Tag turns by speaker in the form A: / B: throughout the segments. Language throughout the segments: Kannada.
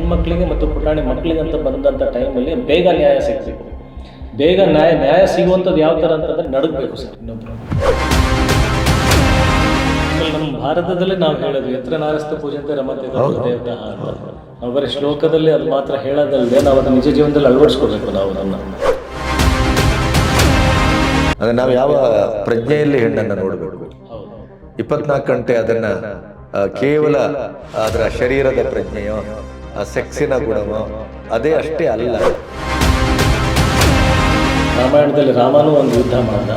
A: ಹೆಣ್ಮಕ್ಳಿಗೆ ಮತ್ತು ಪುಟಾಣಿ ಮಕ್ಕಳಿಗೆ ಅಂತ ಬಂದಂಥ ಟೈಮಲ್ಲಿ ಬೇಗ ನ್ಯಾಯ ಸಿಗಬೇಕು. ಬೇಗ ನ್ಯಾಯ ನ್ಯಾಯ ಸಿಗುವಂಥದ್ದು ಯಾವ ಥರ ಅಂತಂದ್ರೆ ನಡಗಬೇಕು ಸರ್. ಇನ್ನೊಬ್ಬರು ನಮ್ಮ ಭಾರತದಲ್ಲೇ ನಾವು ಹೇಳೋದು ಎತ್ರ ನಾರಸ್ತ ಪೂಜಂತೆ ರಮತೆ ದೇವತಾ ಅಂತ. ನಾವು ಬರೀ ಶ್ಲೋಕದಲ್ಲಿ ಅದು ಮಾತ್ರ ಹೇಳೋದಲ್ಲದೆ ನಾವು ಅದನ್ನು ನಿಜ ಜೀವನದಲ್ಲಿ ಅಳವಡಿಸ್ಕೊಳ್ಬೇಕು ನಾವು ಅದನ್ನು.
B: ಅಂದರೆ ನಾವು ಯಾವ ಪ್ರಜ್ಞೆಯಲ್ಲಿ ಹೆಣ್ಣನ್ನು ನೋಡಬೇಕು? ಇಪ್ಪತ್ನಾಲ್ಕು ಗಂಟೆ ಅದನ್ನ ಕೇವಲ ಅದರ ಶರೀರದ ಪ್ರಜ್ಞೆಯೋ ಆ ಸೆಕ್ಸಿನ ಗುಣವೋ ಅದೇ ಅಷ್ಟೇ ಅಲ್ಲ.
A: ರಾಮಾಯಣದಲ್ಲಿ ರಾಮನೂ ಒಂದು ಯುದ್ಧ ಮಾಡಿದ.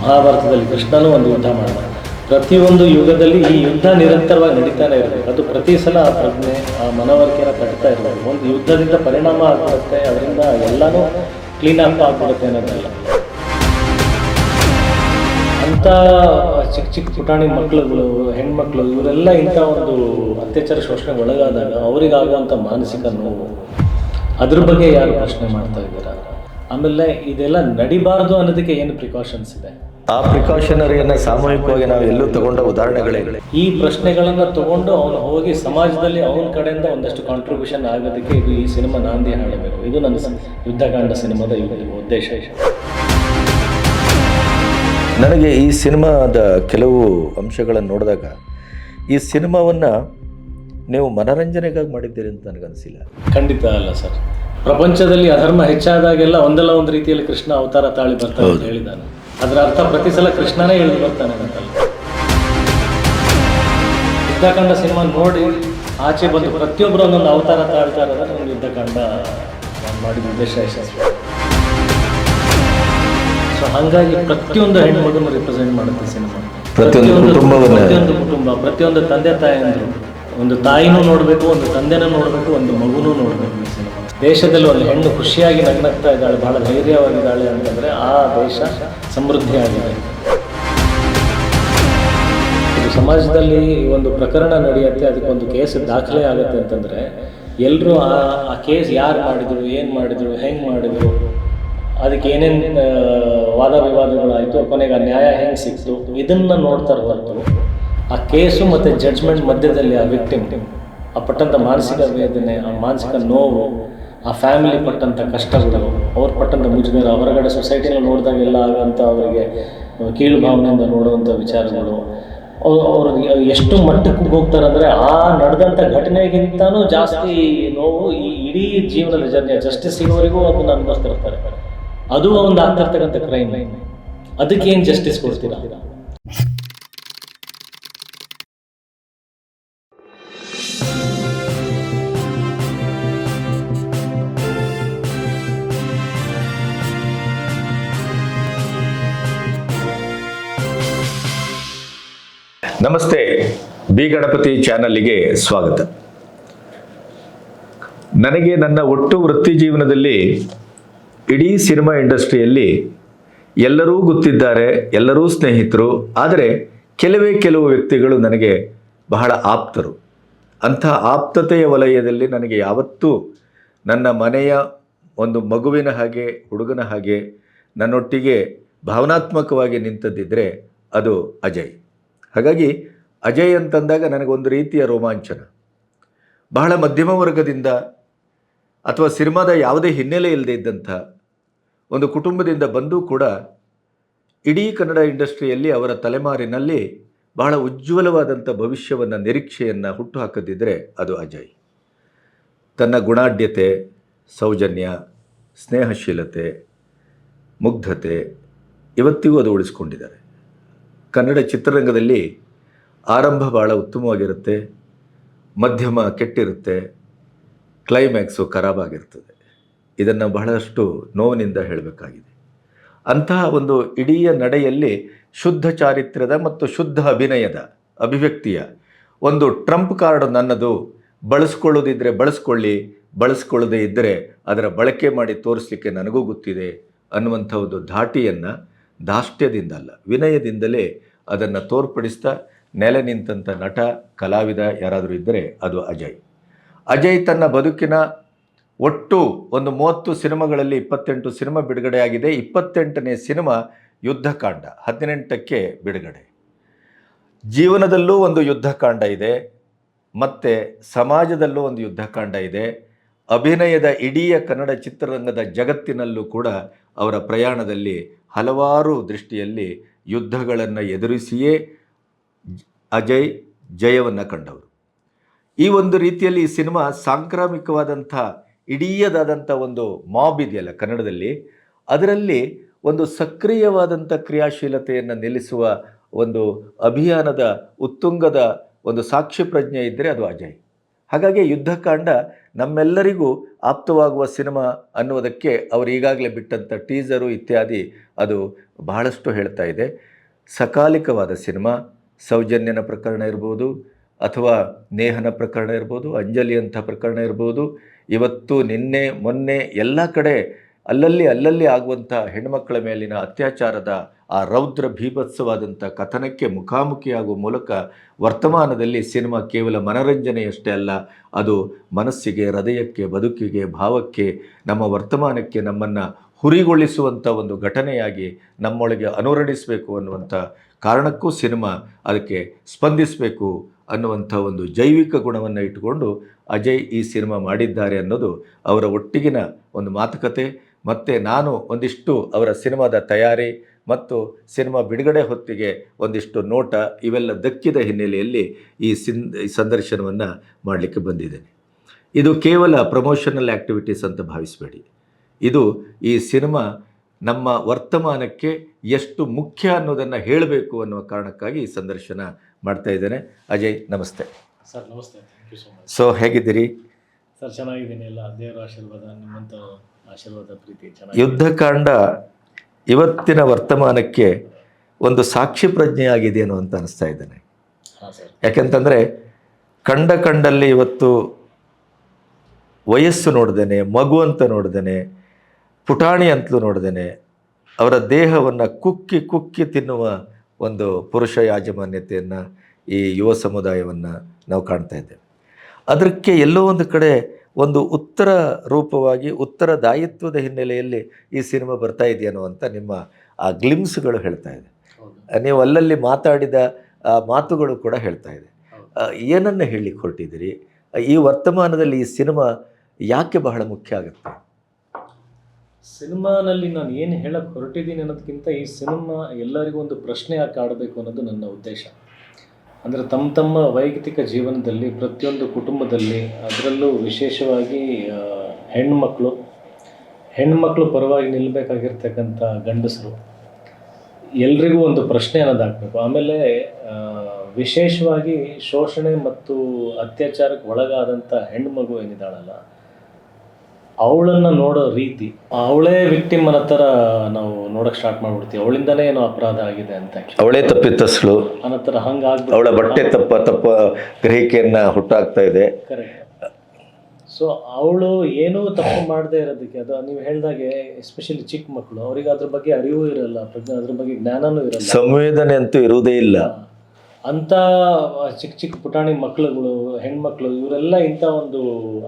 A: ಮಹಾಭಾರತದಲ್ಲಿ ಕೃಷ್ಣನೂ ಒಂದು ಯುದ್ಧ ಮಾಡಿದ. ಪ್ರತಿಯೊಂದು ಯುಗದಲ್ಲಿ ಈ ಯುದ್ಧ ನಿರಂತರವಾಗಿ ನಡೀತಾನೆ ಇರಬೇಕು ಅದು ಪ್ರತಿ ಸಲ ಆ ಪ್ರಜ್ಞೆ, ಆ ಮನವರಿಕೆನ ಕಟ್ತಾ ಇರಬೇಕು ಒಂದು ಯುದ್ಧದಿಂದ ಪರಿಣಾಮ ಆಗ್ಬಿಡುತ್ತೆ, ಅದರಿಂದ ಎಲ್ಲನೂ ಕ್ಲೀನ್ ಆಗ್ತಾ ಆಗ್ಬಿಡುತ್ತೆ ಅನ್ನೋದಲ್ಲ. ಅಂಥ ಚಿಕ್ಕ ಚಿಕ್ಕ ಪುಟಾಣಿ ಮಕ್ಕಳುಗಳು ಹೆಣ್ಮಕ್ಳು ಇವರೆಲ್ಲ ಇಂಥ ಒಂದು ಅತ್ಯಾಚಾರ ಶೋಷಣೆಗೆ ಒಳಗಾದಾಗ ಅವರಿಗಾಗುವಂಥ ಮಾನಸಿಕ ನೋವು ಅದ್ರ ಬಗ್ಗೆ ಯಾರು ಪ್ರಶ್ನೆ ಮಾಡ್ತಾ ಇದ್ದೀರಾ? ಆಮೇಲೆ ಇದೆಲ್ಲ ನಡಿಬಾರ್ದು ಅನ್ನೋದಕ್ಕೆ ಏನು ಪ್ರಿಕಾಷನ್ಸ್ ಇದೆ?
B: ಆ ಪ್ರಿಕಾಷನರಿಯನ್ನ ಸಾಮೂಹಿಕವಾಗಿ ನಾವು ಎಲ್ಲೂ ತಗೊಂಡ ಉದಾಹರಣೆಗಳೇ.
A: ಈ ಪ್ರಶ್ನೆಗಳನ್ನು ತಗೊಂಡು ಅವನು ಹೋಗಿ ಸಮಾಜದಲ್ಲಿ ಅವನ ಕಡೆಯಿಂದ ಒಂದಷ್ಟು ಕಾಂಟ್ರಿಬ್ಯೂಷನ್ ಆಗೋದಕ್ಕೆ ಇದು ಈ ಸಿನಿಮಾ ನಾಂದಿ ಹಾಡಬೇಕು. ಇದು ನನ್ನ ಯುದ್ಧಕಾಂಡ ಸಿನಿಮಾದ ಉದ್ದೇಶ.
B: ನನಗೆ ಈ ಸಿನಿಮಾದ ಕೆಲವು ಅಂಶಗಳನ್ನು ನೋಡಿದಾಗ ಈ ಸಿನಿಮಾವನ್ನು ನೀವು ಮನರಂಜನೆಗಾಗಿ ಮಾಡಿದ್ದೀರಿ ಅಂತ ನನಗನ್ಸಿಲ್ಲ.
A: ಖಂಡಿತ ಅಲ್ಲ ಸರ್. ಪ್ರಪಂಚದಲ್ಲಿ ಅಧರ್ಮ ಹೆಚ್ಚಾದಾಗೆಲ್ಲ ಒಂದಲ್ಲ ಒಂದು ರೀತಿಯಲ್ಲಿ ಕೃಷ್ಣ ಅವತಾರ ತಾಳಿ ಬರ್ತಾನೆ ಅಂತ ಹೇಳಿದ್ದಾನೆ. ಅದರ ಅರ್ಥ ಪ್ರತಿ ಸಲ ಕೃಷ್ಣನೇ ಇಳಿದು ಬರ್ತಾನೆ ಅಂತಲ್ಲ ಯುದ್ಧಕಾಂಡ ಸಿನಿಮಾ ನೋಡಿ ಆಚೆ ಬಂದು ಪ್ರತಿಯೊಬ್ಬರು ಒಂದೊಂದು ಅವತಾರ ತಾಳ್ತಾ ಅಂದರೆ ಯುದ್ಧಕಾಂಡ ನಾನು ಮಾಡಿದ ಉದ್ದೇಶ ಯಶಸ್ವಿ ಸೊ ಹಾಗಾಗಿ ಪ್ರತಿಯೊಂದು ಹೆಣ್ಮಗನ್ನು ರಿಪ್ರೆಸೆಂಟ್ ಮಾಡುತ್ತೆ ಸಿನಿಮಾ
B: ಪ್ರತಿಯೊಂದು ಕುಟುಂಬವನ್ನ-
A: ಪ್ರತಿಯೊಂದು ಕುಟುಂಬ ಪ್ರತಿಯೊಂದು ತಂದೆ ತಾಯಿಯಂದರು ಒಂದು ತಾಯಿನೂ ನೋಡಬೇಕು ಒಂದು ತಂದೆನೂ ನೋಡಬೇಕು ಒಂದು ಮಗುನೂ ನೋಡಬೇಕು ಈ ಸಿನಿಮಾ ದೇಶದಲ್ಲಿ ಒಂದು ಹೆಣ್ಣು ಖುಷಿಯಾಗಿ ನಗ್ನಗ್ತಾ ಇದ್ದಾಳೆ ಬಹಳ ಧೈರ್ಯವಾಗಿದ್ದಾಳೆ ಅಂತಂದ್ರೆ ಆ ದೇಶ ಸಮೃದ್ಧಿಯಾಗಿದೆ. ಸಮಾಜದಲ್ಲಿ ಒಂದು ಪ್ರಕರಣ ನಡೆಯುತ್ತೆ ಅದಕ್ಕೊಂದು ಕೇಸ್ ದಾಖಲೆ ಆಗುತ್ತೆ ಅಂತಂದ್ರೆ ಎಲ್ಲರೂ ಆ ಆ ಕೇಸ್ ಯಾರು ಮಾಡಿದ್ರು ಏನು ಮಾಡಿದ್ರು ಹೆಂಗೆ ಮಾಡಿದ್ರು ಅದಕ್ಕೆ ಏನೇನು ವಾದ ವಿವಾದಗಳಾಯಿತು ಕೊನೆಗೆ ನ್ಯಾಯ ಹೆಂಗೆ ಸಿಕ್ತು? ಇದನ್ನ ನೋಡ್ತಾರೆ ಹೊರತು ಆ ಕೇಸು ಮತ್ತು ಜಡ್ಜ್ಮೆಂಟ್ ಮಧ್ಯದಲ್ಲಿ ಆ ವಿಕ್ಟಿಮ್ ಆ ಪಟ್ಟಂಥ ಮಾನಸಿಕ ವೇದನೆ, ಆ ಮಾನಸಿಕ ನೋವು, ಆ ಫ್ಯಾಮಿಲಿ ಪಟ್ಟಂಥ ಕಷ್ಟಗಳು, ಅವ್ರು ಪಟ್ಟಂಥ ಮುಜುಗರ ಹೊರಗಡೆ ಸೊಸೈಟಿನ ನೋಡಿದಾಗೆಲ್ಲ ಆಗೋಂಥ ಅವರಿಗೆ ಕೀಳು ಭಾವನೆಯಿಂದ ನೋಡುವಂಥ ವಿಚಾರಗಳು. ಅವರು ಎಷ್ಟು ಮಟ್ಟಕ್ಕೆ ಹೋಗ್ತಾರೆ ಅಂದರೆ ಆ ನಡೆದಂಥ ಘಟನೆಗಿಂತನೂ ಜಾಸ್ತಿ ನೋವು ಈ ಇಡೀ ಜೀವನದ ಜರ್ನಿ ಜಸ್ಟಿಸ್ ಸಿಗೋವರೆಗೂ ಅದನ್ನು ಅನುಭವಿಸ್ತಿರ್ತಾರೆ. ಅದು ಒಂದು ಆಗ್ತಿರ್ತಕ್ಕಂಥ ಕ್ರೈಮ್ ಅದಕ್ಕೆ ಏನು ಜಸ್ಟಿಸ್ ಕೊಡ್ತೀರಾ?
B: ನಮಸ್ತೆ. ಬಿ ಗಣಪತಿ ಚಾನಲ್ಗೆ ಸ್ವಾಗತ. ನನಗೆ ನನ್ನ ಒಟ್ಟು ವೃತ್ತಿ ಜೀವನದಲ್ಲಿ ಇಡೀ ಸಿನಿಮಾ ಇಂಡಸ್ಟ್ರಿಯಲ್ಲಿ ಎಲ್ಲರೂ ಗೊತ್ತಿದ್ದಾರೆ, ಎಲ್ಲರೂ ಸ್ನೇಹಿತರು, ಆದರೆ ಕೆಲವೇ ಕೆಲವು ವ್ಯಕ್ತಿಗಳು ನನಗೆ ಬಹಳ ಆಪ್ತರು. ಅಂಥ ಆಪ್ತತೆಯ ವಲಯದಲ್ಲಿ ನನಗೆ ಯಾವತ್ತೂ ನನ್ನ ಮನೆಯ ಒಂದು ಮಗುವಿನ ಹಾಗೆ, ಹುಡುಗನ ಹಾಗೆ, ನನ್ನೊಟ್ಟಿಗೆ ಭಾವನಾತ್ಮಕವಾಗಿ ನಿಂತದ್ದಿದ್ದರೆ ಅದು ಅಜಯ್. ಹಾಗಾಗಿ ಅಜಯ್ ಅಂತಂದಾಗ ನನಗೊಂದು ರೀತಿಯ ರೋಮಾಂಚನ. ಬಹಳ ಮಧ್ಯಮ ವರ್ಗದಿಂದ ಅಥವಾ ಸಿನಿಮಾದ ಯಾವುದೇ ಹಿನ್ನೆಲೆ ಇಲ್ಲದೆ ಇದ್ದಂಥ ಒಂದು ಕುಟುಂಬದಿಂದ ಬಂದು ಕೂಡ ಇಡೀ ಕನ್ನಡ ಇಂಡಸ್ಟ್ರಿಯಲ್ಲಿ ಅವರ ತಲೆಮಾರಿನಲ್ಲಿ ಬಹಳ ಉಜ್ವಲವಾದಂಥ ಭವಿಷ್ಯವನ್ನು, ನಿರೀಕ್ಷೆಯನ್ನು ಹುಟ್ಟುಹಾಕದಿದ್ದರೆ ಅದು ಅಜಯ್. ತನ್ನ ಗುಣಾಢ್ಯತೆ, ಸೌಜನ್ಯ, ಸ್ನೇಹಶೀಲತೆ, ಮುಗ್ಧತೆ ಇವತ್ತಿಗೂ ಅದು ಉಳಿಸ್ಕೊಂಡಿದ್ದಾರೆ. ಕನ್ನಡ ಚಿತ್ರರಂಗದಲ್ಲಿ ಆರಂಭ ಭಾಳ ಉತ್ತಮವಾಗಿರುತ್ತೆ, ಮಧ್ಯಮ ಕೆಟ್ಟಿರುತ್ತೆ ಕ್ಲೈಮ್ಯಾಕ್ಸು ಖರಾಬಾಗಿರ್ತದೆ. ಇದನ್ನು ಬಹಳಷ್ಟು ನೋವಿನಿಂದ ಹೇಳಬೇಕಾಗಿದೆ. ಅಂತಹ ಒಂದು ಇಡೀ ನಡೆಯಲ್ಲಿ ಶುದ್ಧ ಚಾರಿತ್ರ್ಯದ ಮತ್ತು ಶುದ್ಧ ಅಭಿನಯದ ಅಭಿವ್ಯಕ್ತಿಯ ಒಂದು ಟ್ರಂಪ್ ಕಾರ್ಡ್ ನನ್ನದು ಬಳಸ್ಕೊಳ್ಳೋದಿದ್ದರೆ ಬಳಸ್ಕೊಳ್ಳಿ, ಬಳಸ್ಕೊಳ್ಳದೇ ಇದ್ದರೆ ಅದರ ಬಳಕೆ ಮಾಡಿ ತೋರಿಸಲಿಕ್ಕೆ ನನಗೂ ಗೊತ್ತಿದೆ ಅನ್ನುವಂಥ ಒಂದು ಧಾಟಿಯನ್ನು ದಾಷ್ಟ್ಯದಿಂದಲ್ಲ, ವಿನಯದಿಂದಲೇ ಅದನ್ನು ತೋರ್ಪಡಿಸ್ತಾ ನೆಲೆ ನಿಂತಂಥ ನಟ, ಕಲಾವಿದ ಯಾರಾದರೂ ಇದ್ದರೆ ಅದು ಅಜಯ್. ಅಜಯ್ ತನ್ನ ಬದುಕಿನ ಒಟ್ಟು ಒಂದು ಮೂವತ್ತು ಸಿನಿಮಾಗಳಲ್ಲಿ ಇಪ್ಪತ್ತೆಂಟು ಸಿನಿಮಾ ಬಿಡುಗಡೆಯಾಗಿದೆ. ಇಪ್ಪತ್ತೆಂಟನೇ ಸಿನಿಮಾ ಯುದ್ಧಕಾಂಡ, ಹದಿನೆಂಟಕ್ಕೆ ಬಿಡುಗಡೆ. ಜೀವನದಲ್ಲೂ ಒಂದು ಯುದ್ಧಕಾಂಡ ಇದೆ. ಮತ್ತು ಸಮಾಜದಲ್ಲೂ ಒಂದು ಯುದ್ಧಕಾಂಡ ಇದೆ. ಅಭಿನಯದ ಇಡೀ ಕನ್ನಡ ಚಿತ್ರರಂಗದ ಜಗತ್ತಿನಲ್ಲೂ ಕೂಡ ಅವರ ಪ್ರಯಾಣದಲ್ಲಿ ಹಲವಾರು ದೃಷ್ಟಿಯಲ್ಲಿ ಯುದ್ಧಗಳನ್ನು ಎದುರಿಸಿಯೇ ಅಜಯ್ ಜಯವನ್ನು ಕಂಡವರು. ಈ ಒಂದು ರೀತಿಯಲ್ಲಿ ಈ ಸಿನಿಮಾ ಸಾಂಕ್ರಾಮಿಕವಾದಂಥ ಇಡೀಯದಾದಂಥ ಒಂದು ಮಾಬ್ ಇದೆಯಲ್ಲ ಕನ್ನಡದಲ್ಲಿ, ಅದರಲ್ಲಿ ಒಂದು ಸಕ್ರಿಯವಾದಂಥ ಕ್ರಿಯಾಶೀಲತೆಯನ್ನು ನಿಲ್ಲಿಸುವ ಒಂದು ಅಭಿಯಾನದ ಉತ್ತುಂಗದ ಒಂದು ಸಾಕ್ಷಿ ಪ್ರಜ್ಞೆ ಇದ್ದರೆ ಅದು ಅಜಯ್. ಹಾಗಾಗಿ ಯುದ್ಧಕಾಂಡ ನಮ್ಮೆಲ್ಲರಿಗೂ ಆಪ್ತವಾಗುವ ಸಿನಿಮಾ ಅನ್ನುವುದಕ್ಕೆ ಅವರು ಈಗಾಗಲೇ ಬಿಟ್ಟಂಥ ಟೀಸರು ಇತ್ಯಾದಿ ಅದು ಬಹಳಷ್ಟು ಹೇಳ್ತಾ ಇದೆ. ಸಕಾಲಿಕವಾದ ಸಿನಿಮಾ, ಸೌಜನ್ಯನ ಪ್ರಕರಣ ಇರ್ಬೋದು ಅಥವಾ ನೇಹನ ಪ್ರಕರಣ ಇರ್ಬೋದು ಅಂಜಲಿ ಅಂಥ ಪ್ರಕರಣ ಇರ್ಬೋದು ಇವತ್ತು, ನಿನ್ನೆ, ಮೊನ್ನೆ ಎಲ್ಲ ಕಡೆ ಅಲ್ಲಲ್ಲಿ ಅಲ್ಲಲ್ಲಿ ಆಗುವಂಥ ಹೆಣ್ಮಕ್ಕಳ ಮೇಲಿನ ಅತ್ಯಾಚಾರದ ಆ ರೌದ್ರ ಭೀಭತ್ಸವಾದಂಥ ಕಥನಕ್ಕೆ ಮುಖಾಮುಖಿಯಾಗುವ ಮೂಲಕ ವರ್ತಮಾನದಲ್ಲಿ ಸಿನಿಮಾ ಕೇವಲ ಮನರಂಜನೆಯಷ್ಟೇ ಅಲ್ಲ, ಅದು ಮನಸ್ಸಿಗೆ, ಹೃದಯಕ್ಕೆ, ಬದುಕಿಗೆ, ಭಾವಕ್ಕೆ, ನಮ್ಮ ವರ್ತಮಾನಕ್ಕೆ ನಮ್ಮನ್ನು ಹುರಿಗೊಳಿಸುವಂಥ ಒಂದು ಘಟನೆಯಾಗಿ ನಮ್ಮೊಳಗೆ ಅನುರಣಿಸಬೇಕು ಅನ್ನುವಂಥ ಕಾರಣಕ್ಕೂ ಸಿನಿಮಾ ಅದಕ್ಕೆ ಸ್ಪಂದಿಸಬೇಕು. ಅನ್ನುವಂಥ ಒಂದು ಜೈವಿಕ ಗುಣವನ್ನು ಇಟ್ಟುಕೊಂಡು ಅಜಯ್ ಈ ಸಿನಿಮಾ ಮಾಡಿದ್ದಾರೆ ಅನ್ನೋದು ಅವರ ಒಟ್ಟಿಗಿನ ಒಂದು ಮಾತುಕತೆ. ಮತ್ತು ನಾನು ಒಂದಿಷ್ಟು ಅವರ ಸಿನಿಮಾದ ತಯಾರಿ ಮತ್ತು ಸಿನಿಮಾ ಬಿಡುಗಡೆ ಹೊತ್ತಿಗೆ ಒಂದಿಷ್ಟು ನೋಟ ಇವೆಲ್ಲ ದಕ್ಕಿದ ಹಿನ್ನೆಲೆಯಲ್ಲಿ ಈ ಸಿನ್ ಸಂದರ್ಶನವನ್ನು ಮಾಡಲಿಕ್ಕೆ ಬಂದಿದ್ದೇನೆ. ಇದು ಕೇವಲ ಪ್ರಮೋಷನಲ್ ಆ್ಯಕ್ಟಿವಿಟೀಸ್ ಅಂತ ಭಾವಿಸಬೇಡಿ. ಇದು ಈ ಸಿನಿಮಾ ನಮ್ಮ ವರ್ತಮಾನಕ್ಕೆ ಎಷ್ಟು ಮುಖ್ಯ ಅನ್ನೋದನ್ನು ಹೇಳಬೇಕು ಅನ್ನುವ ಕಾರಣಕ್ಕಾಗಿ ಈ ಸಂದರ್ಶನ ಮಾಡ್ತಾ ಇದ್ದೇನೆ. ಅಜಯ್ ನಮಸ್ತೆ.
A: ಸರ್ ನಮಸ್ತೆ. ಸೊ
B: ಹೇಗಿದ್ದೀರಿ?
A: ಸರ್ ಚೆನ್ನಾಗಿದ್ದೀನಿ. ಎಲ್ಲ ದೇವರ ಆಶೀರ್ವಾದ ನಿಮ್ಮಂತ ಆಶೀರ್ವಾದ ಪ್ರೀತಿ ಚೆನ್ನಾಗಿ
B: ಯುದ್ಧಕಾಂಡ ಇವತ್ತಿನ ವರ್ತಮಾನಕ್ಕೆ ಒಂದು ಸಾಕ್ಷಿ ಪ್ರಜ್ಞೆಯಾಗಿದೆಯೇನೋ ಅಂತ ಅನಿಸ್ತಾ ಇದ್ದೇನೆ. ಯಾಕೆಂತಂದರೆ ಕಂಡ ಕಂಡಲ್ಲಿ ಇವತ್ತು ವಯಸ್ಸು ನೋಡ್ದೇನೆ ಮಗು ಅಂತ ನೋಡ್ದೇನೆ ಪುಟಾಣಿ ಅಂತಲೂ ನೋಡ್ದೇನೆ ಅವರ ದೇಹವನ್ನು ಕುಕ್ಕಿ ಕುಕ್ಕಿ ತಿನ್ನುವ ಒಂದು ಪುರುಷ ಯಾಜಮಾನ್ಯತೆಯನ್ನು ಈ ಯುವ ಸಮುದಾಯವನ್ನು ನಾವು ಕಾಣ್ತಾ ಇದ್ದೇವೆ. ಅದಕ್ಕೆ ಎಲ್ಲೋ ಒಂದು ಕಡೆ ಒಂದು ಉತ್ತರ ರೂಪವಾಗಿ ಉತ್ತರ ದಾಯಿತ್ವದ ಹಿನ್ನೆಲೆಯಲ್ಲಿ ಈ ಸಿನಿಮಾ ಬರ್ತಾ ಇದೆಯೇನೋ ಅಂತ ನಿಮ್ಮ ಆ ಗ್ಲಿಮ್ಸ್ಗಳು ಹೇಳ್ತಾ ಇದೆ. ನೀವು ಅಲ್ಲಲ್ಲಿ ಮಾತಾಡಿದ ಆ ಮಾತುಗಳು ಕೂಡ ಹೇಳ್ತಾ ಇದೆ. ಏನನ್ನು ಹೇಳಿ ಹೊರಟಿದ್ದೀರಿ? ಈ ವರ್ತಮಾನದಲ್ಲಿ ಈ ಸಿನಿಮಾ ಯಾಕೆ ಬಹಳ ಮುಖ್ಯ ಆಗುತ್ತೆ?
A: ಸಿನಿಮಾನಲ್ಲಿ ನಾನು ಏನು ಹೇಳಕ್ಕೆ ಹೊರಟಿದ್ದೀನಿ ಅನ್ನೋದಕ್ಕಿಂತ ಈ ಸಿನಿಮಾ ಎಲ್ಲರಿಗೂ ಒಂದು ಪ್ರಶ್ನೆ ಯಾಕೆ ಅನ್ನೋದು ನನ್ನ ಉದ್ದೇಶ. ಅಂದರೆ ತಮ್ಮ ತಮ್ಮ ವೈಯಕ್ತಿಕ ಜೀವನದಲ್ಲಿ, ಪ್ರತಿಯೊಂದು ಕುಟುಂಬದಲ್ಲಿ ಅದರಲ್ಲೂ ವಿಶೇಷವಾಗಿ ಹೆಣ್ಮಕ್ಳು ಹೆಣ್ಮಕ್ಳು ಪರವಾಗಿ ನಿಲ್ಲಬೇಕಾಗಿರ್ತಕ್ಕಂಥ ಗಂಡಸರು, ಎಲ್ರಿಗೂ ಒಂದು ಪ್ರಶ್ನೆ ಅನ್ನೋದಾಗಬೇಕು ಆಮೇಲೆ ವಿಶೇಷವಾಗಿ ಶೋಷಣೆ ಮತ್ತು ಅತ್ಯಾಚಾರಕ್ಕೆ ಒಳಗಾದಂಥ ಹೆಣ್ಮಗು ಏನಿದ್ದಾಳಲ್ಲ ಅವಳನ್ನು ನೋಡೋ ರೀತಿ ಅವಳೇ ವಿಕ್ಟಿಮ್ ಅನ್ನೋ ಥರ ನಾವು ನೋಡೋಕೆ ಸ್ಟಾರ್ಟ್ ಮಾಡ್ಬಿಡ್ತೀವಿ. ಅವಳಿಂದನೇ ಏನೋ ಅಪರಾಧ ಆಗಿದೆ ಅಂತ
B: ಅವಳೇ ತಪ್ಪಿತಸ್ಲು
A: ಅನ್ನೋ ಥರ ಹಂಗಾಗ್ಬಿಟ್ಟು
B: ಅವಳ ಬಟ್ಟೆ ತಪ್ಪ ತಪ್ಪ ಗ್ರಹಿಕೆಯನ್ನು ಹುಟ್ಟಾಗ್ತಾ ಇದೆ.
A: ಕರೆಕ್ಟ್ ಸೊ ಅವಳು ಏನೂ ತಪ್ಪು ಮಾಡದೇ ಇರೋದಕ್ಕೆ ಅದು ನೀವು ಹೇಳಿದಾಗೆ ಎಸ್ಪೆಷಲಿ ಚಿಕ್ಕ ಮಕ್ಕಳು ಅವ್ರಿಗೆ ಅದ್ರ ಬಗ್ಗೆ ಅರಿವು ಇರಲ್ಲ ಪ್ರಜ್ಞೆ ಅದ್ರ ಬಗ್ಗೆ ಜ್ಞಾನನೂ ಇರಲ್ಲ.
B: ಸಂವೇದನೆ ಅಂತೂ ಇರುವುದೇ ಇಲ್ಲ.
A: ಅಂಥ ಚಿಕ್ಕ ಚಿಕ್ಕ ಪುಟಾಣಿ ಮಕ್ಕಳುಗಳು ಹೆಣ್ಮಕ್ಳು, ಇವರೆಲ್ಲ ಇಂಥ ಒಂದು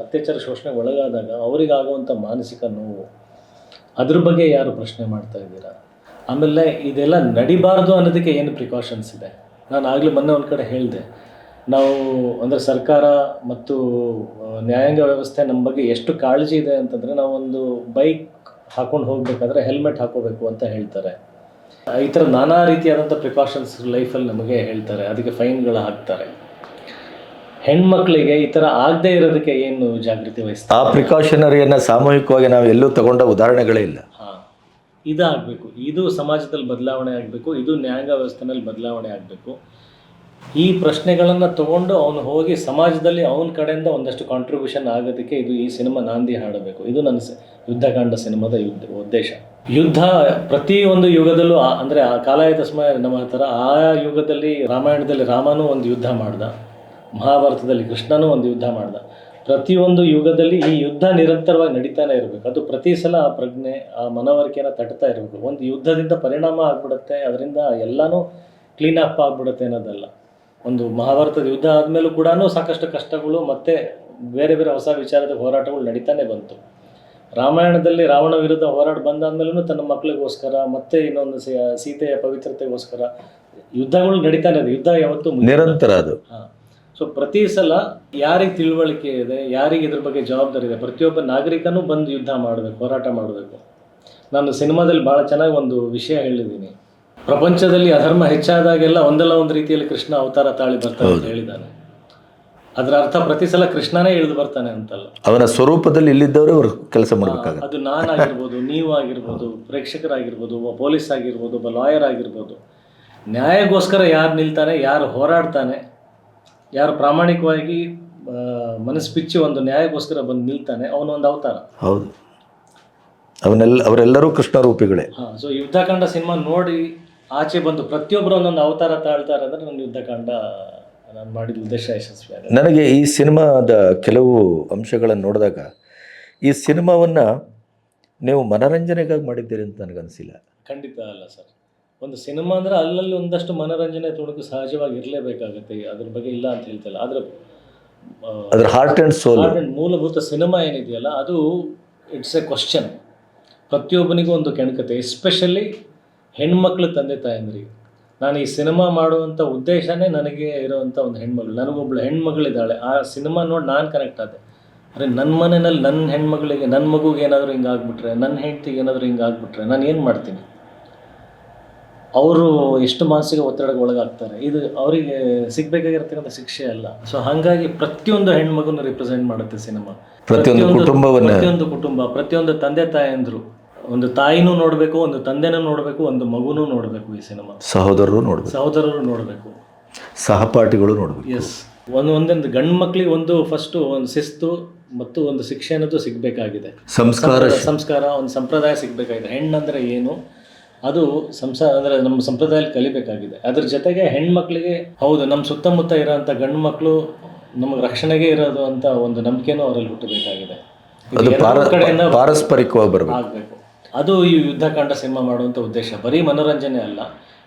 A: ಅತ್ಯಾಚಾರ ಶೋಷಣೆಗೆ ಒಳಗಾದಾಗ ಅವರಿಗಾಗುವಂಥ ಮಾನಸಿಕ ನೋವು, ಅದ್ರ ಬಗ್ಗೆ ಯಾರು ಪ್ರಶ್ನೆ ಮಾಡ್ತಾ ಇದ್ದೀರಾ? ಆಮೇಲೆ ಇದೆಲ್ಲ ನಡಿಬಾರ್ದು ಅನ್ನೋದಕ್ಕೆ ಏನು ಪ್ರಿಕಾಷನ್ಸ್ ಇದೆ? ನಾನು ಆಗಲೇ ಮೊನ್ನೆ ಒಂದು ಕಡೆ ಹೇಳಿದೆ, ನಾವು ಅಂದರೆ ಸರ್ಕಾರ ಮತ್ತು ನ್ಯಾಯಾಂಗ ವ್ಯವಸ್ಥೆ ನಮ್ಮ ಬಗ್ಗೆ ಎಷ್ಟು ಕಾಳಜಿ ಇದೆ ಅಂತಂದರೆ ನಾವೊಂದು ಬೈಕ್ ಹಾಕೊಂಡು ಹೋಗಬೇಕಾದ್ರೆ ಹೆಲ್ಮೆಟ್ ಹಾಕೋಬೇಕು ಅಂತ ಹೇಳ್ತಾರೆ. ಈ ಥರ ನಾನಾ ರೀತಿಯಾದಂಥ ಪ್ರಿಕಾಷನ್ಸ್ ಲೈಫಲ್ಲಿ ನಮಗೆ ಹೇಳ್ತಾರೆ. ಅದಕ್ಕೆ ಫೈನ್ಗಳು ಹಾಕ್ತಾರೆ. ಹೆಣ್ಮಕ್ಳಿಗೆ ಈ ಥರ ಆಗದೆ ಇರೋದಕ್ಕೆ ಏನು ಜಾಗೃತಿ
B: ಆ
A: ವಹಿಸ್ತಾರೆ
B: ಪ್ರಿಕಾಷನರಿಯನ್ನು ಸಾಮೂಹಿಕವಾಗಿ ನಾವು ಎಲ್ಲೂ ತಗೊಂಡ ಉದಾಹರಣೆಗಳೇ ಇಲ್ಲ.
A: ಹಾಂ. ಇದಾಗಬೇಕು. ಇದು ಸಮಾಜದಲ್ಲಿ ಬದಲಾವಣೆ ಆಗಬೇಕು. ಇದು ನ್ಯಾಯಾಂಗ ವ್ಯವಸ್ಥೆನಲ್ಲಿ ಬದಲಾವಣೆ ಆಗಬೇಕು. ಈ ಪ್ರಶ್ನೆಗಳನ್ನು ತಗೊಂಡು ಅವನು ಹೋಗಿ ಸಮಾಜದಲ್ಲಿ ಅವನ ಕಡೆಯಿಂದ ಒಂದಷ್ಟು ಕಾಂಟ್ರಿಬ್ಯೂಷನ್ ಆಗೋದಕ್ಕೆ ಇದು ಈ ಸಿನಿಮಾ ನಾಂದಿ ಹಾಡಬೇಕು. ಇದು ನನ್ನ ಯುದ್ಧಕಾಂಡ ಸಿನಿಮಾದ ಯುದ್ಧ, ಉದ್ದೇಶ. ಯುದ್ಧ ಪ್ರತಿಯೊಂದು ಯುಗದಲ್ಲೂ ಅಂದರೆ ಆ ಕಾಲಾಯ ತಸ್ಮಯ ನಮ್ಮ ಥರ ಆ ಯುಗದಲ್ಲಿ ರಾಮಾಯಣದಲ್ಲಿ ರಾಮನೂ ಒಂದು ಯುದ್ಧ ಮಾಡ್ದ. ಮಹಾಭಾರತದಲ್ಲಿ ಕೃಷ್ಣನೂ ಒಂದು ಯುದ್ಧ ಮಾಡ್ದ. ಪ್ರತಿಯೊಂದು ಯುಗದಲ್ಲಿ ಈ ಯುದ್ಧ ನಿರಂತರವಾಗಿ ನಡೀತಾನೆ ಇರಬೇಕು. ಅದು ಪ್ರತಿ ಸಲ ಆ ಪ್ರಜ್ಞೆ, ಆ ಮನವರಿಕೆಯನ್ನು ತಟ್ತಾ ಇರಬೇಕು. ಒಂದು ಯುದ್ಧದಿಂದ ಪರಿಣಾಮ ಆಗ್ಬಿಡುತ್ತೆ, ಅದರಿಂದ ಎಲ್ಲನೂ ಕ್ಲೀನ್ ಅಪ್ ಆಗ್ಬಿಡುತ್ತೆ ಅನ್ನೋದಲ್ಲ. ಒಂದು ಮಹಾಭಾರತದ ಯುದ್ಧ ಆದಮೇಲೂ ಕೂಡ ಸಾಕಷ್ಟು ಕಷ್ಟಗಳು ಮತ್ತು ಬೇರೆ ಬೇರೆ ಹೊಸ ವಿಚಾರದ ಹೋರಾಟಗಳು ನಡೀತಾನೆ ಬಂತು. ರಾಮಾಯಣದಲ್ಲಿ ರಾವಣ ವಿರುದ್ಧ ಹೋರಾಟ ಬಂದಾದ್ಮೇಲೂ ತನ್ನ ಮಕ್ಕಳಿಗೋಸ್ಕರ ಮತ್ತೆ ಇನ್ನೊಂದು ಸೀತೆಯ ಪವಿತ್ರತೆಗೋಸ್ಕರ ಯುದ್ಧಗಳು ನಡೀತಾನೆ ಅದು ಯುದ್ಧ ಯಾವತ್ತೂ
B: ನಿರಂತರ ಅದು.
A: ಸೊ ಪ್ರತಿ ಸಲ ಯಾರಿಗೆ ತಿಳುವಳಿಕೆ ಇದೆ ಯಾರಿಗೆ ಇದ್ರ ಬಗ್ಗೆ ಜವಾಬ್ದಾರಿ ಇದೆ ಪ್ರತಿಯೊಬ್ಬ ನಾಗರಿಕನೂ ಬಂದು ಯುದ್ಧ ಮಾಡಬೇಕು ಹೋರಾಟ ಮಾಡಬೇಕು. ನಾನು ಸಿನಿಮಾದಲ್ಲಿ ಭಾಳ ಚೆನ್ನಾಗಿ ಒಂದು ವಿಷಯ ಹೇಳಿದ್ದೀನಿ. ಪ್ರಪಂಚದಲ್ಲಿ ಅಧರ್ಮ ಹೆಚ್ಚಾದಾಗೆಲ್ಲ ಒಂದಲ್ಲ ಒಂದು ರೀತಿಯಲ್ಲಿ ಕೃಷ್ಣ ಅವತಾರ ತಾಳಿ ಬರ್ತಾರೆ ಅಂತ ಹೇಳಿದ್ದಾನೆ. ಅದರ ಅರ್ಥ ಪ್ರತಿ ಸಲ ಕೃಷ್ಣನೇ ಇಳಿದು ಬರ್ತಾನೆ ಅಂತಲ್ಲ.
B: ಅವನ ಸ್ವರೂಪದಲ್ಲಿ ಇಲ್ಲಿದ್ದವರು ಅವರು ಕೆಲಸ ಮಾಡಬೇಕಾಗುತ್ತೆ.
A: ಅದು ನಾನಾಗಿರ್ಬೋದು ನೀವು ಆಗಿರ್ಬೋದು ಪ್ರೇಕ್ಷಕರಾಗಿರ್ಬೋದು ಒಬ್ಬ ಪೊಲೀಸ್ ಆಗಿರ್ಬೋದು ಒಬ್ಬ ಲಾಯರ್ ಆಗಿರ್ಬೋದು. ನ್ಯಾಯಗೋಸ್ಕರ ಯಾರು ನಿಲ್ತಾನೆ ಯಾರು ಹೋರಾಡ್ತಾನೆ ಯಾರು ಪ್ರಾಮಾಣಿಕವಾಗಿ ಮನಸ್ಸು ಬಿಚ್ಚಿ ಒಂದು ನ್ಯಾಯಕ್ಕೋಸ್ಕರ ಬಂದು ನಿಲ್ತಾನೆ ಅವನೊಂದು ಅವತಾರ.
B: ಹೌದು. ಅವನೆಲ್ಲ ಅವರೆಲ್ಲರೂ ಕೃಷ್ಣ ರೂಪಿಗಳೇ
A: ಹಾಂ ಸೊ ಯುದ್ಧಕಾಂಡ ಸಿನಿಮಾ ನೋಡಿ ಆಚೆ ಬಂದು ಪ್ರತಿಯೊಬ್ಬರು ಒಂದೊಂದು ಅವತಾರ ತಾಳ್ತಾರೆ ಅಂದರೆ ನನ್ನ ಯುದ್ಧಕಾಂಡ ನಾನು ಮಾಡಿದ ಉದ್ದೇಶ ಯಶಸ್ವಿ
B: ನನಗೆ ಈ ಸಿನಿಮಾದ ಕೆಲವು ಅಂಶಗಳನ್ನು ನೋಡಿದಾಗ ಈ ಸಿನಿಮಾವನ್ನು ನೀವು ಮನರಂಜನೆಗಾಗಿ ಮಾಡಿದ್ದೀರಿ ಅಂತ ನನಗನ್ಸಿಲ್ಲ
A: ಖಂಡಿತ ಅಲ್ಲ ಸರ್. ಒಂದು ಸಿನಿಮಾ ಅಂದರೆ ಅಲ್ಲಲ್ಲಿ ಒಂದಷ್ಟು ಮನೋರಂಜನೆ ತುಣುಕು ಸಹಜವಾಗಿ ಇರಲೇಬೇಕಾಗುತ್ತೆ ಅದ್ರ ಬಗ್ಗೆ ಇಲ್ಲ ಅಂತ ಹೇಳ್ತಿಲ್ಲ ಆದರೆ
B: ಅದ್ರ ಹಾರ್ಟ್ ಆ್ಯಂಡ್ ಸೋಲ್
A: ಮೂಲಭೂತ ಸಿನಿಮಾ ಏನಿದೆಯಲ್ಲ ಅದು ಇಟ್ಸ್ ಎ ಕ್ವಶನ್ ಪ್ರತಿಯೊಬ್ಬನಿಗೂ ಒಂದು ಕೆಣಕತೆ ಎಸ್ಪೆಷಲಿ ಹೆಣ್ಮಕ್ಳು ತಂದೆ ತಾಯಂದ್ರಿಗೆ. ನಾನು ಈ ಸಿನಿಮಾ ಮಾಡುವಂಥ ಉದ್ದೇಶನೇ ನನಗೆ ಇರೋವಂಥ ಒಂದು ಹೆಣ್ಮಗಳು. ನನಗೊಬ್ಳು ಹೆಣ್ಮಗಳಿದ್ದಾಳೆ. ಆ ಸಿನಿಮಾ ನೋಡಿ ನಾನು ಕನೆಕ್ಟ್ ಆದೆ. ಅರೆ ನನ್ನ ಮನೆಯಲ್ಲಿ ನನ್ನ ಹೆಣ್ಮಗಳಿಗೆ ನನ್ನ ಮಗುಗೆ ಏನಾದರೂ ಹಿಂಗೆ ಆಗ್ಬಿಟ್ರೆ ನನ್ನ ಹೆಂಡ್ತಿಗೆ ಏನಾದರೂ ಹಿಂಗೆ ಆಗ್ಬಿಟ್ರೆ ನಾನು ಏನು ಮಾಡ್ತೀನಿ? ಅವರು ಎಷ್ಟು ಮಾನಸಿಕ ಒತ್ತಡಕ್ಕೆ ಒಳಗಾಗ್ತಾರೆ. ಇದು ಅವರಿಗೆ ಸಿಗ್ಬೇಕಾಗಿರ್ತಕ್ಕಂಥ ಶಿಕ್ಷೆ ಅಲ್ಲ. ಸೊ ಹಾಗಾಗಿ ಪ್ರತಿಯೊಂದು ಹೆಣ್ಮಗುನ ರಿಪ್ರೆಸೆಂಟ್ ಮಾಡುತ್ತೆ ಸಿನಿಮಾ.
B: ಪ್ರತಿಯೊಂದು ಕುಟುಂಬವನ್ನ.
A: ಪ್ರತಿಯೊಂದು ಕುಟುಂಬ ಪ್ರತಿಯೊಂದು ತಂದೆ ತಾಯಂದ್ರು ಒಂದು ತಾಯಿನೂ ನೋಡಬೇಕು ಒಂದು ತಂದೆನೂ ನೋಡಬೇಕು ಒಂದು ಮಗುನೂ ನೋಡಬೇಕು ಈ ಸಿನಿಮಾ.
B: ಸಹೋದರರು ನೋಡಬೇಕು.
A: ಸಹೋದರರು ನೋಡಬೇಕು.
B: ಸಹಪಾಠಿಗಳು ನೋಡಬೇಕು.
A: ಎಸ್ ಒಂದು ಒಂದೊಂದು ಗಂಡು ಮಕ್ಕಳಿಗೆ ಒಂದು ಫಸ್ಟು ಒಂದು ಶಿಸ್ತು ಮತ್ತು ಒಂದು ಶಿಕ್ಷೆ ಅನ್ನೋದು ಸಿಗಬೇಕಾಗಿದೆ.
B: ಸಂಸ್ಕಾರ
A: ಸಂಸ್ಕಾರ ಒಂದು ಸಂಪ್ರದಾಯ ಸಿಗಬೇಕಾಗಿದೆ. ಹೆಣ್ಣಂದ್ರೆ ಏನು? ಅದು ಸಂಸ ಅಂದರೆ ನಮ್ಮ ಸಂಪ್ರದಾಯದಲ್ಲಿ ಕಲಿಬೇಕಾಗಿದೆ. ಅದ್ರ ಜೊತೆಗೆ ಹೆಣ್ಮಕ್ಳಿಗೆ ಹೌದು ನಮ್ಮ ಸುತ್ತಮುತ್ತ ಇರೋಂಥ ಗಂಡು ಮಕ್ಕಳು ನಮಗೆ ರಕ್ಷಣೆಗೆ ಇರೋದು ಅಂತ ಒಂದು ನಂಬಿಕೆನೂ ಅವರಲ್ಲಿ ಹುಟ್ಟಬೇಕಾಗಿದೆ.
B: ಅದು ಪಾರಸ್ಪರಿಕವಾಗಿ ಬರಬೇಕು.
A: ಆಗಬೇಕು. ಅದು ಈ ಯುದ್ಧಕಾಂಡ ಸಿನಿಮಾ ಮಾಡುವಂಥ ಉದ್ದೇಶ. ಬರೀ ಮನೋರಂಜನೆ ಅಲ್ಲ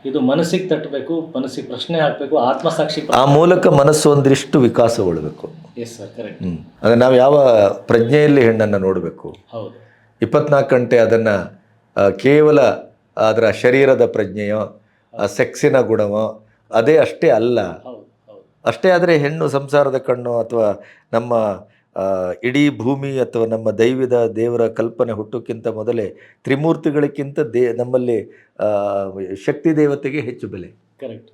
A: ಇದು ಮನಸ್ಸಿಗೆ ತಟ್ಟಬೇಕು ಮನಸ್ಸಿಗೆ ಪ್ರಶ್ನೆ ಹಾಕಬೇಕು ಆತ್ಮಸಾಕ್ಷಿ
B: ಆ ಮೂಲಕ ಮನಸ್ಸು ಒಂದಿಷ್ಟು ವಿಕಾಸಗೊಳ್ಳಬೇಕು
A: ಎಸ್ ಸರ್ ಕರೆಕ್ಟ್
B: ಅಂದರೆ ನಾವು ಯಾವ ಪ್ರಜ್ಞೆಯಲ್ಲಿ ಹೆಣ್ಣನ್ನು ನೋಡಬೇಕು?
A: ಹೌದು.
B: ಇಪ್ಪತ್ನಾಲ್ಕು ಗಂಟೆ ಅದನ್ನು ಕೇವಲ ಅದರ ಶರೀರದ ಪ್ರಜ್ಞೆಯೋ ಸೆಕ್ಸಿನ ಗುಣವೋ ಅದೇ ಅಷ್ಟೇ ಅಲ್ಲ. ಅಷ್ಟೇ ಆದರೆ ಹೆಣ್ಣು ಸಂಸಾರದ ಕಣ್ಣು ಅಥವಾ ನಮ್ಮ ಇಡೀ ಭೂಮಿ ಅಥವಾ ನಮ್ಮ ದೈವದ ದೇವರ ಕಲ್ಪನೆ ಹುಟ್ಟೋಕ್ಕಿಂತ ಮೊದಲೇ ತ್ರಿಮೂರ್ತಿಗಳಿಗಿಂತ ದೇ ನಮ್ಮಲ್ಲಿ ಆ, ಶಕ್ತಿ ದೇವತೆಗೆ ಹೆಚ್ಚು ಬೆಲೆ.
A: ಕರೆಕ್ಟ್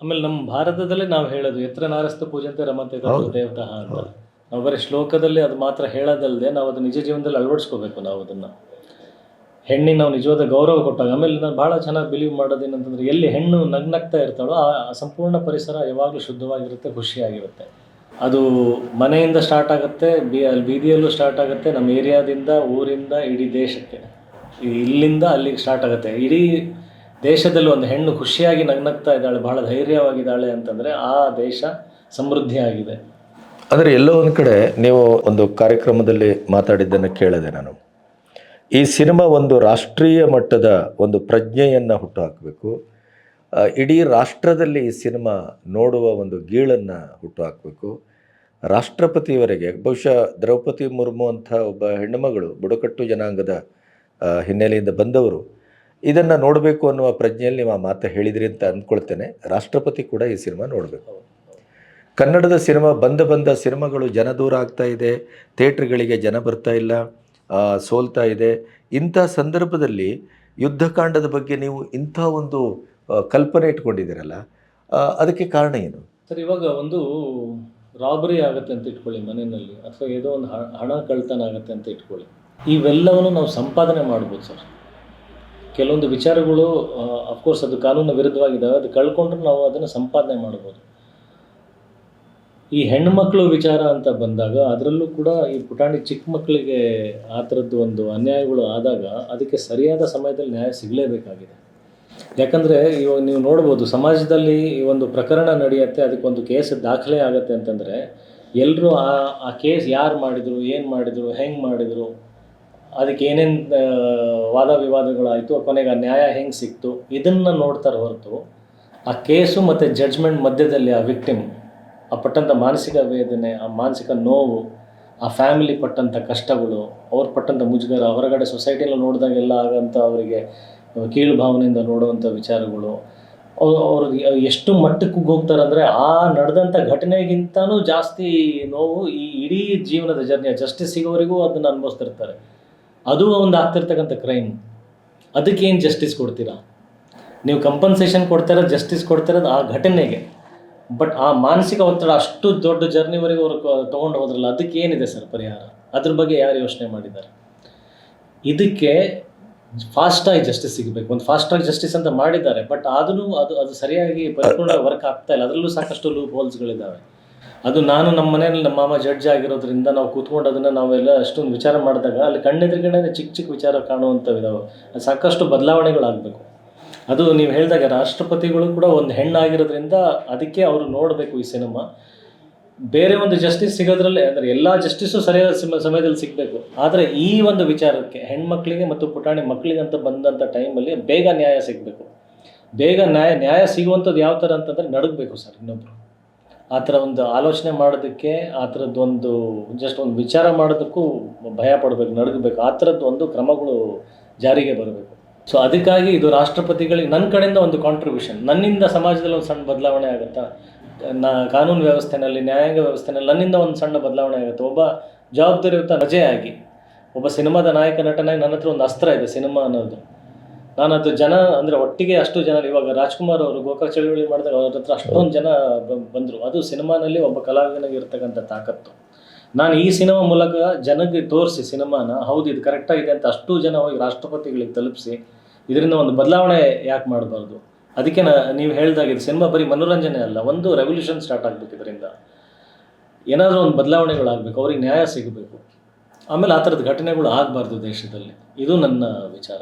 A: ಆಮೇಲೆ ನಮ್ಮ ಭಾರತದಲ್ಲೇ ನಾವು ಹೇಳೋದು ಎತ್ತರ ನಾರಸ್ತ ಪೂಜಂತೆ ರಮತೆ ದೇವತಾ ಅಂತ. ನಾವು ಬರೀ ಶ್ಲೋಕದಲ್ಲಿ ಅದು ಮಾತ್ರ ಹೇಳೋದಲ್ಲದೆ ನಾವು ಅದು ನಿಜ ಜೀವನದಲ್ಲಿ ಅಳವಡಿಸ್ಕೋಬೇಕು ನಾವು ಅದನ್ನು. ಹೆಣ್ಣಿಗೆ ನಾವು ನಿಜವಾದ ಗೌರವ ಕೊಟ್ಟಾಗ ಆಮೇಲೆ ನಾನು ಭಾಳ ಚೆನ್ನಾಗಿ ಬಿಲೀವ್ ಮಾಡೋದು ಏನಂತಂದ್ರೆ ಎಲ್ಲಿ ಹೆಣ್ಣು ನಗ್ನಗ್ತಾ ಇರ್ತಾಳೋ ಆ ಸಂಪೂರ್ಣ ಪರಿಸರ ಯಾವಾಗಲೂ ಶುದ್ಧವಾಗಿರುತ್ತೆ ಖುಷಿಯಾಗಿರುತ್ತೆ. ಅದು ಮನೆಯಿಂದ ಸ್ಟಾರ್ಟ್ ಆಗುತ್ತೆ, ಬಿ, ಅಲ್ಲಿ ಬೀದಿಯಲ್ಲೂ ಸ್ಟಾರ್ಟ್ ಆಗುತ್ತೆ, ನಮ್ಮ ಏರಿಯಾದಿಂದ, ಊರಿಂದ, ಇಡೀ ದೇಶಕ್ಕೆ. ಇಲ್ಲಿಂದ ಅಲ್ಲಿಗೆ ಸ್ಟಾರ್ಟ್ ಆಗುತ್ತೆ. ಇಡೀ ದೇಶದಲ್ಲಿ ಒಂದು ಹೆಣ್ಣು ಖುಷಿಯಾಗಿ ನಗ್ನಗ್ತಾ ಇದ್ದಾಳೆ, ಬಹಳ ಧೈರ್ಯವಾಗಿದ್ದಾಳೆ ಅಂತಂದರೆ ಆ ದೇಶ ಸಮೃದ್ಧಿಯಾಗಿದೆ
B: ಅಂದರೆ ಎಲ್ಲೋ ಒಂದು ಕಡೆ ನೀವು ಒಂದು ಕಾರ್ಯಕ್ರಮದಲ್ಲಿ ಮಾತಾಡಿದ್ದನ್ನು ಕೇಳಿದೆ ನಾನು. ಈ ಸಿನಿಮಾ ಒಂದು ರಾಷ್ಟ್ರೀಯ ಮಟ್ಟದ ಒಂದು ಪ್ರಜ್ಞೆಯನ್ನು ಹುಟ್ಟುಹಾಕಬೇಕು. ಹಾಕಬೇಕು ಇಡೀ ರಾಷ್ಟ್ರದಲ್ಲಿ ಈ ಸಿನಿಮಾ ನೋಡುವ ಒಂದು ಗೀಳನ್ನು ಹುಟ್ಟುಹಾಕಬೇಕು. ರಾಷ್ಟ್ರಪತಿಯವರೆಗೆ, ಬಹುಶಃ ದ್ರೌಪದಿ ಮುರ್ಮು ಅಂಥ ಒಬ್ಬ ಹೆಣ್ಣುಮಗಳು, ಬುಡಕಟ್ಟು ಜನಾಂಗದ ಹಿನ್ನೆಲೆಯಿಂದ ಬಂದವರು, ಇದನ್ನು ನೋಡಬೇಕು ಅನ್ನುವ ಪ್ರಜ್ಞೆಯಲ್ಲಿ ನೀವು ಆ ಮಾತು ಹೇಳಿದ್ರಿ ಅಂತ ಅಂದ್ಕೊಳ್ತೇನೆ. ರಾಷ್ಟ್ರಪತಿ ಕೂಡ ಈ ಸಿನಿಮಾ ನೋಡಬೇಕು. ಕನ್ನಡದ ಸಿನಿಮಾ ಬಂದ ಬಂದ ಸಿನಿಮಾಗಳು ಜನ ದೂರ ಆಗ್ತಾ ಇದೆ, ಥಿಯೇಟ್ರ್ಗಳಿಗೆ ಜನ ಬರ್ತಾ ಇಲ್ಲ ಸೋಲ್ತಾ ಇದೆ. ಇಂಥ ಸಂದರ್ಭದಲ್ಲಿ ಯುದ್ಧಕಾಂಡದ ಬಗ್ಗೆ ನೀವು ಇಂಥ ಒಂದು ಕಲ್ಪನೆ ಇಟ್ಕೊಂಡಿದ್ದೀರಲ್ಲ ಅದಕ್ಕೆ ಕಾರಣ ಏನು?
A: ಸರ್, ಇವಾಗ ಒಂದು ರಾಬರಿ ಆಗುತ್ತೆ ಅಂತ ಇಟ್ಕೊಳ್ಳಿ ಮನೆಯಲ್ಲಿ, ಅಥವಾ ಏನೋ ಒಂದು ಹಣ ಕಳ್ತನ ಆಗುತ್ತೆ ಅಂತ ಇಟ್ಕೊಳ್ಳಿ. ಇವೆಲ್ಲವನ್ನು ನಾವು ಸಂಪಾದನೆ ಮಾಡ್ಬೋದು ಸರ್. ಕೆಲವೊಂದು ವಿಚಾರಗಳು ಅಫ್ಕೋರ್ಸ್ ಅದು ಕಾನೂನು ವಿರುದ್ಧವಾಗಿದ್ದಾವೆ, ಅದು ಕಳ್ಕೊಂಡ್ರೆ ನಾವು ಅದನ್ನು ಸಂಪಾದನೆ ಮಾಡ್ಬೋದು. ಈ ಹೆಣ್ಮಕ್ಳು ವಿಚಾರ ಅಂತ ಬಂದಾಗ, ಅದರಲ್ಲೂ ಕೂಡ ಈ ಪುಟಾಣಿ ಚಿಕ್ಕ ಮಕ್ಕಳಿಗೆ ಆ ಥರದ್ದು ಒಂದು ಅನ್ಯಾಯಗಳು ಆದಾಗ, ಅದಕ್ಕೆ ಸರಿಯಾದ ಸಮಯದಲ್ಲಿ ನ್ಯಾಯ ಸಿಗಲೇಬೇಕಾಗಿದೆ. ಯಾಕಂದರೆ ಇವಾಗ ನೀವು ನೋಡ್ಬೋದು, ಸಮಾಜದಲ್ಲಿ ಈ ಒಂದು ಪ್ರಕರಣ ನಡೆಯುತ್ತೆ, ಅದಕ್ಕೊಂದು ಕೇಸ್ ದಾಖಲೆ ಆಗುತ್ತೆ ಅಂತಂದರೆ ಎಲ್ಲರೂ ಆ ಆ ಕೇಸ್ ಯಾರು ಮಾಡಿದರು, ಏನು ಮಾಡಿದರು, ಹೆಂಗೆ ಮಾಡಿದರು, ಅದಕ್ಕೆ ಏನೇನು ವಾದ ವಿವಾದಗಳಾಯಿತು ಕೊನೆಗೆ ಆ ನ್ಯಾಯ ಹೆಂಗೆ ಸಿಕ್ತು, ಇದನ್ನು ನೋಡ್ತಾರೆ ಹೊರತು ಆ ಕೇಸು ಮತ್ತು ಜಡ್ಜ್ಮೆಂಟ್ ಮಧ್ಯದಲ್ಲಿ ಆ ವಿಕ್ಟಿಮ್ ಆ ಪಟ್ಟಂಥ ಮಾನಸಿಕ ವೇದನೆ, ಆ ಮಾನಸಿಕ ನೋವು, ಆ ಫ್ಯಾಮಿಲಿ ಪಟ್ಟಂಥ ಕಷ್ಟಗಳು, ಅವ್ರು ಪಟ್ಟಂಥ ಮುಜುಗರ, ಹೊರಗಡೆ ಸೊಸೈಟಿಯಲ್ಲಿ ನೋಡಿದಾಗೆಲ್ಲ ಆಗಂಥ ಅವರಿಗೆ ಕೀಳು ಭಾವನೆಯಿಂದ ನೋಡುವಂಥ ವಿಚಾರಗಳು. ಅವರು ಎಷ್ಟು ಮಟ್ಟಕ್ಕೆ ಹೋಗ್ತಾರೆ ಅಂದರೆ ಆ ನಡೆದಂಥ ಘಟನೆಗಿಂತನೂ ಜಾಸ್ತಿ ನೋವು ಈ ಇಡೀ ಜೀವನದ ಜರ್ನಿಯ ಜಸ್ಟಿಸ್ ಸಿಗೋವರೆಗೂ ಅದನ್ನು ಅನುಭವಿಸ್ತಿರ್ತಾರೆ. ಅದು ಒಂದು ಆಗ್ತಿರ್ತಕ್ಕಂಥ ಕ್ರೈಮ್ ಅದಕ್ಕೆ ಏನು ಜಸ್ಟಿಸ್ ಕೊಡ್ತೀರಾ? ನೀವು ಕಂಪನ್ಸೇಷನ್ ಕೊಡ್ತಿರೋದು ಜಸ್ಟಿಸ್ ಕೊಡ್ತಿರೋದು ಆ ಘಟನೆಗೆ. ಬಟ್ ಆ ಮಾನಸಿಕ ಒತ್ತಡ ಅಷ್ಟು ದೊಡ್ಡ ಜರ್ನಿವರೆಗೂ ಅವರು ತೊಗೊಂಡು ಹೋದ್ರಲ್ಲ, ಅದಕ್ಕೆ ಏನಿದೆ ಸರ್ ಪರಿಹಾರ? ಅದ್ರ ಬಗ್ಗೆ ಯಾರು ಯೋಚನೆ ಮಾಡಿದ್ದಾರೆ? ಇದಕ್ಕೆ ಫಾಸ್ಟಾಗಿ ಜಸ್ಟಿಸ್ ಸಿಗಬೇಕು. ಒಂದು ಫಾಸ್ಟಾಗಿ ಜಸ್ಟಿಸ್ ಅಂತ ಮಾಡಿದ್ದಾರೆ ಬಟ್ ಆದರೂ ಅದು ಅದು ಸರಿಯಾಗಿ ಪರಿಪೂರ್ಣ ವರ್ಕ್ ಆಗ್ತಾ ಇಲ್ಲ. ಅದರಲ್ಲೂ ಸಾಕಷ್ಟು ಲೂಪ್ ಹೋಲ್ಸ್ಗಳಿದ್ದಾವೆ ಅದು ನಾನು ನಮ್ಮ ಮನೆಯಲ್ಲಿ ನಮ್ಮ ಮಾಮ ಜಡ್ಜ್ ಆಗಿರೋದ್ರಿಂದ ನಾವು ಕೂತ್ಕೊಂಡು ಅದನ್ನು ನಾವೆಲ್ಲ ಅಷ್ಟೊಂದು ವಿಚಾರ ಮಾಡಿದಾಗ ಅಲ್ಲಿ ಕಣ್ಣೆದುರುಗಡೆ ಚಿಕ್ಕ ಚಿಕ್ಕ ವಿಚಾರ ಕಾಣುವಂಥವಿದಾವೆ. ಅದು ಸಾಕಷ್ಟು ಬದಲಾವಣೆಗಳಾಗಬೇಕು. ಅದು ನೀವು ಹೇಳಿದಾಗ ರಾಷ್ಟ್ರಪತಿಗಳು ಕೂಡ ಒಂದು ಹೆಣ್ಣಾಗಿರೋದ್ರಿಂದ ಅದಕ್ಕೆ ಅವರು ನೋಡಬೇಕು ಈ ಸಿನಿಮಾ ಬೇರೆ ಒಂದು ಜಸ್ಟಿಸ್ ಸಿಗೋದ್ರಲ್ಲೇ ಅಂದರೆ ಎಲ್ಲ ಜಸ್ಟಿಸು ಸರಿಯಾದ ಸಮ- ಸಮಯದಲ್ಲಿ ಸಿಗಬೇಕು. ಆದರೆ ಈ ಒಂದು ವಿಚಾರಕ್ಕೆ ಹೆಣ್ಮಕ್ಳಿಗೆ ಮತ್ತು ಪುಟಾಣಿ ಮಕ್ಕಳಿಗೆ ಅಂತ ಬಂದಂಥ ಟೈಮಲ್ಲಿ ಬೇಗ ನ್ಯಾಯ ಸಿಗಬೇಕು. ಬೇಗ ನ್ಯಾಯ ನ್ಯಾಯ ಸಿಗುವಂಥದ್ದು ಯಾವ ಥರ ಅಂತಂದರೆ ನಡುಗಬೇಕು ಸರ್ ಇನ್ನೊಬ್ಬರು ಆ ಥರ ಒಂದು ಆಲೋಚನೆ ಮಾಡೋದಕ್ಕೆ, ಆ ಥರದ್ದೊಂದು ಜಸ್ಟ್ ಒಂದು ವಿಚಾರ ಮಾಡೋದಕ್ಕೂ ಭಯ ಪಡಬೇಕು, ನಡುಗಬೇಕು. ಆ ಥರದ್ದು ಒಂದು ಕ್ರಮಗಳು ಜಾರಿಗೆ ಬರಬೇಕು. ಸೊ ಅದಕ್ಕಾಗಿ ಇದು ರಾಷ್ಟ್ರಪತಿಗಳಿಗೆ ನನ್ನ ಕಡೆಯಿಂದ ಒಂದು ಕಾಂಟ್ರಿಬ್ಯೂಷನ್ ನನ್ನಿಂದ ಸಮಾಜದಲ್ಲಿ ಒಂದು ಸಣ್ಣ ಬದಲಾವಣೆ ಆಗುತ್ತಾ? ನಾ ಕಾನೂನು ವ್ಯವಸ್ಥೆನಲ್ಲಿ, ನ್ಯಾಯಾಂಗ ವ್ಯವಸ್ಥೆನಲ್ಲಿ ನನ್ನಿಂದ ಒಂದು ಸಣ್ಣ ಬದಲಾವಣೆ ಆಗುತ್ತೆ. ಒಬ್ಬ ಜವಾಬ್ದಾರಿಯುತ ರಜೆಯಾಗಿ. ಒಬ್ಬ ಸಿನಿಮಾದ ನಾಯಕ ನಟನಾಗಿ ನನ್ನ ಹತ್ರ ಒಂದು ಅಸ್ತ್ರ ಇದೆ, ಸಿನಿಮಾ ಅನ್ನೋದು. ನಾನು ಅದು ಜನ, ಅಂದರೆ ಒಟ್ಟಿಗೆ ಅಷ್ಟು ಜನ ಇವಾಗ ರಾಜ್ಕುಮಾರ್ ಅವರು ಗೋಕಾಕ್ ಚಳುವಳಿ ಮಾಡಿದಾಗ ಅವ್ರ ಹತ್ರ ಅಷ್ಟೊಂದು ಜನ ಬಂದರು. ಅದು ಸಿನಿಮಾನಲ್ಲಿ ಒಬ್ಬ ಕಲಾವಿದನಿಗೆ ಇರ್ತಕ್ಕಂಥ ತಾಕತ್ತು. ನಾನು ಈ ಸಿನಿಮಾ ಮೂಲಕ ಜನಕ್ಕೆ ತೋರಿಸಿ ಸಿನಿಮಾನ, ಹೌದು ಇದು ಕರೆಕ್ಟಾಗಿದೆ ಅಂತ ಅಷ್ಟು ಜನ ಹೋಗಿ ರಾಷ್ಟ್ರಪತಿಗಳಿಗೆ ತಲುಪಿಸಿ, ಇದರಿಂದ ಒಂದು ಬದಲಾವಣೆ ಯಾಕೆ ಮಾಡಬಾರ್ದು? ಅದಕ್ಕೆ ನೀವು ಹೇಳಿದಾಗ ಇದು ಸಿನಿಮಾ ಬರೀ ಮನೋರಂಜನೆ ಅಲ್ಲ, ಒಂದು ರೆವಲ್ಯೂಷನ್ ಸ್ಟಾರ್ಟ್ ಆಗಬೇಕು ಇದರಿಂದ. ಏನಾದರೂ ಒಂದು ಬದಲಾವಣೆಗಳಾಗಬೇಕು, ಅವ್ರಿಗೆ ನ್ಯಾಯ ಸಿಗಬೇಕು. ಆಮೇಲೆ ಆ ಥರದ ಘಟನೆಗಳು ಆಗಬಾರ್ದು ದೇಶದಲ್ಲಿ. ಇದು ನನ್ನ ವಿಚಾರ.